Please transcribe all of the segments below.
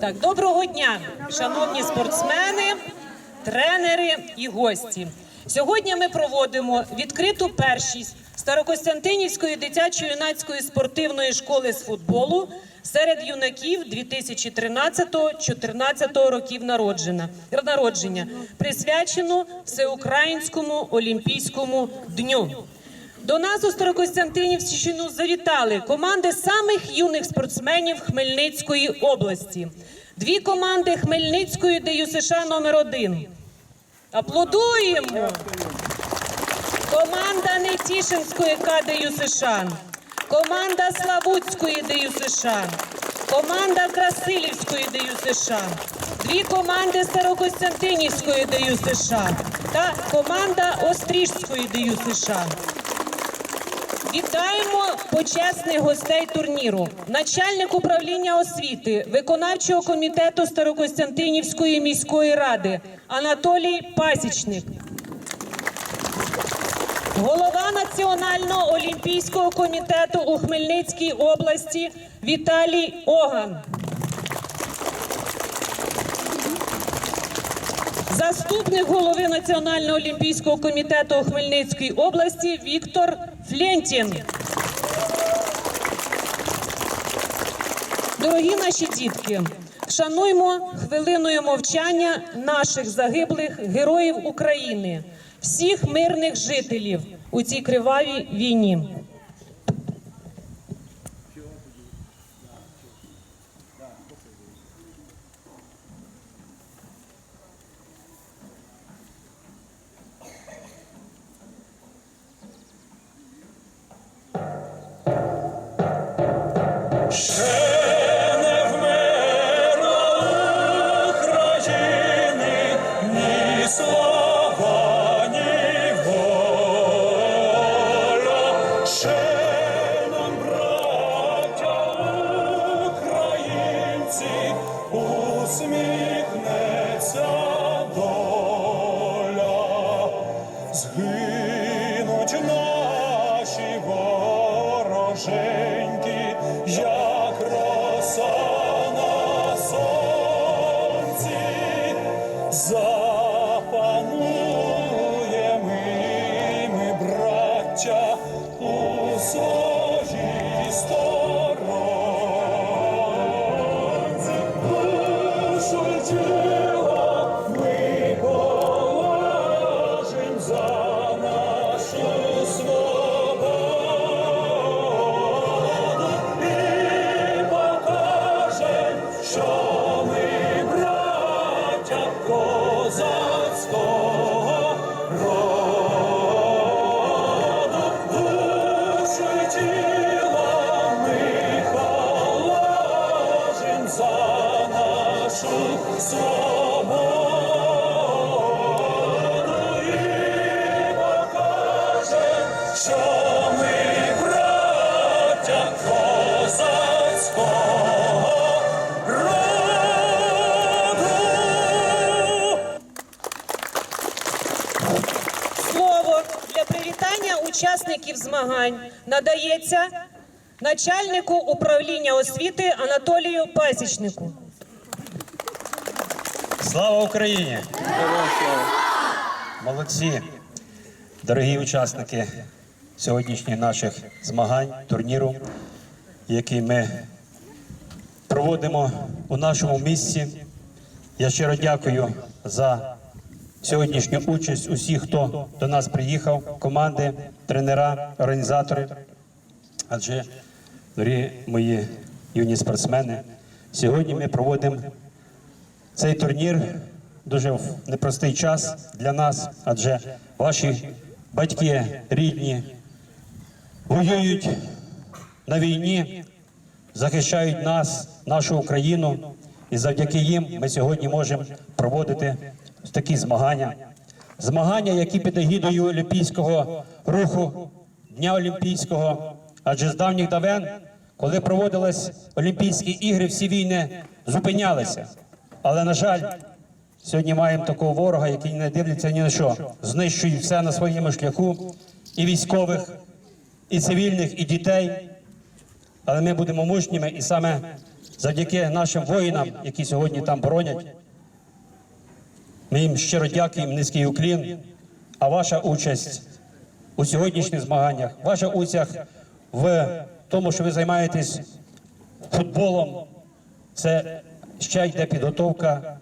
Так, доброго дня, шановні спортсмени, тренери і гості. Сьогодні ми проводимо відкриту першість Старокостянтинівської дитячо-юнацької спортивної школи з футболу серед юнаків 2013-2014 років народження, присвячену Всеукраїнському Олімпійському дню. До нас у Старокостянтинівщину завітали команди самих юних спортсменів Хмельницької області. Дві команди Хмельницької ДЮСШ номер 1 Аплодуємо! Команда Нетішинської КДЮ США, команда Славутської ДЮ США, команда Красилівської ДЮ США, дві команди Старокостянтинівської ДЮ США та команда Остріжської ДЮ США. Вітаємо почесних гостей турніру, начальник управління освіти виконавчого комітету Старокостянтинівської міської ради Анатолій Пасічник. Голова Національного олімпійського комітету у Хмельницькій області Віталій Оган. Заступник голови Національного олімпійського комітету у Хмельницькій області Віктор Флєнтін. Дорогі наші дітки, шануймо хвилиною мовчання наших загиблих героїв України, всіх мирних жителів у цій кривавій війні. Усміхнеться доля. Згинуть наші вороженьки, як учасників змагань надається начальнику управління освіти Анатолію Пасічнику. Слава Україні! Молодці, дорогі учасники сьогоднішніх наших змагань, турніру, який ми проводимо у нашому місці. Я щиро дякую за сьогоднішню участь усіх, хто до нас приїхав, команди, тренера, організатори. Адже, дорогі мої юні спортсмени, сьогодні ми проводимо цей турнір дуже в непростий час для нас, адже ваші батьки, рідні воюють на війні, захищають нас, нашу Україну, і завдяки їм ми сьогодні можемо проводити такі змагання. Змагання, які під егідою Олімпійського руху, Дня Олімпійського, адже з давніх давен, коли проводились Олімпійські ігри, всі війни зупинялися. Але, на жаль, сьогодні маємо такого ворога, який не дивиться ні на що, знищує все на своєму шляху, і військових, і цивільних, і дітей. Але ми будемо мужніми, і саме завдяки нашим воїнам, які сьогодні там боронять. Ми їм щиро дякуємо, низький уклін. А ваша участь у сьогоднішніх змаганнях, ваша участь в тому, що ви займаєтесь футболом, це ще йде підготовка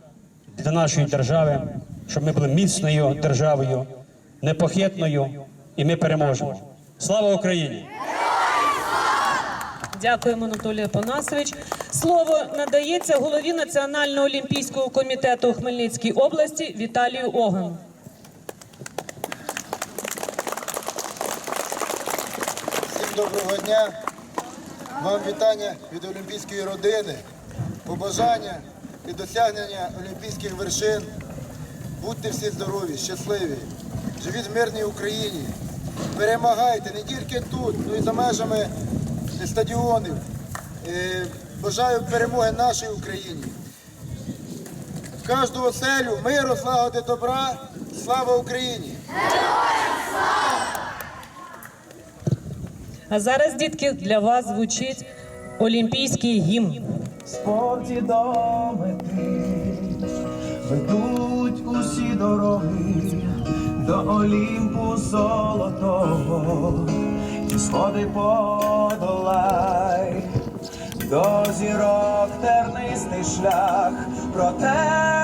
для нашої держави, щоб ми були міцною державою, непохитною, і ми переможемо. Слава Україні! Дякуємо, Анатолій Панасович. Слово надається голові Національного олімпійського комітету у Хмельницькій області Віталію Огану. Всім доброго дня. Вам вітання від олімпійської родини, побажання і досягнення олімпійських вершин. Будьте всі здорові, щасливі, живіть в мирній Україні. Перемагайте не тільки тут, але й за межами стадіонів. Е, Бажаю перемоги нашій Україні. В кожну оселю миру, злагоди, добра. Слава Україні! А зараз, дітки, для вас звучить олімпійський гімн. спорті до мети ведуть усі дороги до Олімпу золотого, сходи подолай, до зірок тернистий шлях, проте